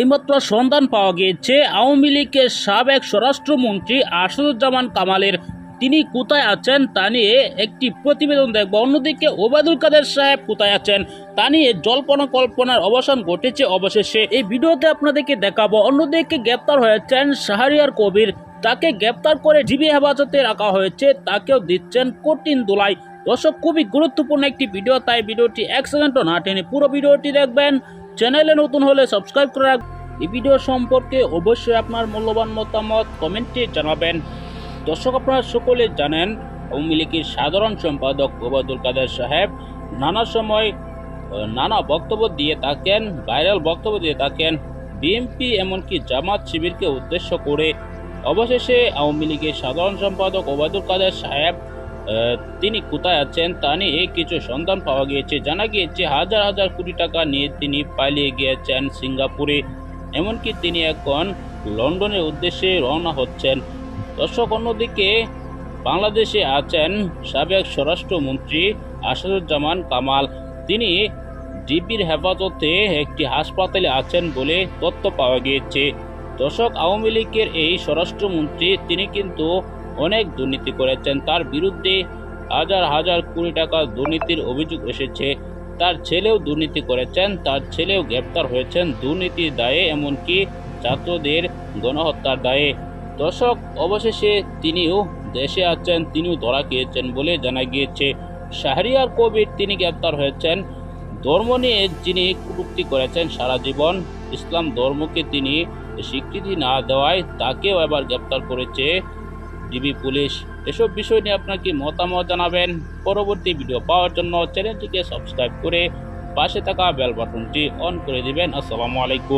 এইমাত্র সন্ধান পাওয়া গিয়েছে, আওয়ামী লীগের সাবেক স্বরাষ্ট্রমন্ত্রী আসাদুজ্জামান কামালের। তিনি কোথায় আছেন তা নিয়ে একটি প্রতিবেদন দেখব। অন্যদিকে ওবায়দুল কাদের সাহেব কোথায় আছেন তা নিয়ে জল্পনা কল্পনার অবসান ঘটেছে অবশেষে। এই ভিডিওতে আপনাদেরকে দেখাবো, অন্যদিকে গ্রেপ্তার হয়েছেন শাহরিয়ার কবির। তাকে গ্রেপ্তার করে জিবি হেফাজতে রাখা হয়েছে, তাকেও দিচ্ছেন কঠিন দোলাই দর্শক, খুবই গুরুত্বপূর্ণ একটি ভিডিও, তাই ভিডিওটি এক সেকেন্ডও না টেনে পুরো ভিডিওটি দেখবেন। চ্যানেলে নতুন হলে সাবস্ক্রাইব করে রাখবেন এই ভিডিও সম্পর্কে অবশ্যই আপনার মূল্যবান মতামত কমেন্টে জানাবেন। দর্শক আপনারা সকলে জানেন, আওয়ামী লীগের সাধারণ সম্পাদক ওবায়দুল কাদের সাহেব নানা সময় নানা বক্তব্য দিয়ে থাকেন ভাইরাল বক্তব্য দিয়ে থাকেন। বিএনপি এমনকি জামাত শিবিরকে উদ্দেশ্য করে অবশেষে আওয়ামী লীগের সাধারণ সম্পাদক ওবায়দুল কাদের সাহেব তিনি কোথায় আছেন তা নিয়ে কিছু সন্ধান পাওয়া গিয়েছে। জানা গিয়েছে, হাজার হাজার কোটি টাকা নিয়ে তিনি পালিয়ে গিয়েছেন সিঙ্গাপুরে। এমনকি তিনি এখন লন্ডনের উদ্দেশ্যে রওনা হচ্ছেন। দর্শক, অন্যদিকে বাংলাদেশে আছেন সাবেক স্বরাষ্ট্রমন্ত্রী আসাদুজ্জামান কামাল। তিনি ডিবির হেফাজতে একটি হাসপাতালে আছেন বলে তথ্য পাওয়া গিয়েছে। দর্শক, আওয়ামী লীগের এই স্বরাষ্ট্রমন্ত্রী, তিনি কিন্তু অনেক দুর্নীতি করেছেন। তার বিরুদ্ধে হাজার হাজার কোটি টাকা দুর্নীতির অভিযোগ এসেছে। তার ছেলেও দুর্নীতি করেছেন, তার ছেলেও গ্রেপ্তার হয়েছেন দুর্নীতির দায়ে, এমনকি ছাত্রদের গণহত্যার দায়ে। দর্শক, অবশেষে তিনিও দেশে আছেন, তিনিও ধরা খেয়েছেন বলে জানা গিয়েছে। শাহরিয়ার কবির তিনি গ্রেপ্তার হয়েছেন। ধর্ম নিয়ে যিনি কটূক্তি করেছেন সারা জীবন, ইসলাম ধর্মকে তিনি স্বীকৃতি না দেওয়ায় তাকেও এবার গ্রেপ্তার করেছে। ডিবি পুলিশ, এসব বিষয় নিয়ে আপনাকে মতামত জানাবেন? পরবর্তী ভিডিও পাওয়ার জন্য চ্যানেলটিকে সাবস্ক্রাইব করে পাশে থাকা বেল বাটনটি অন করে দিবেন। আসসালামু আলাইকুম।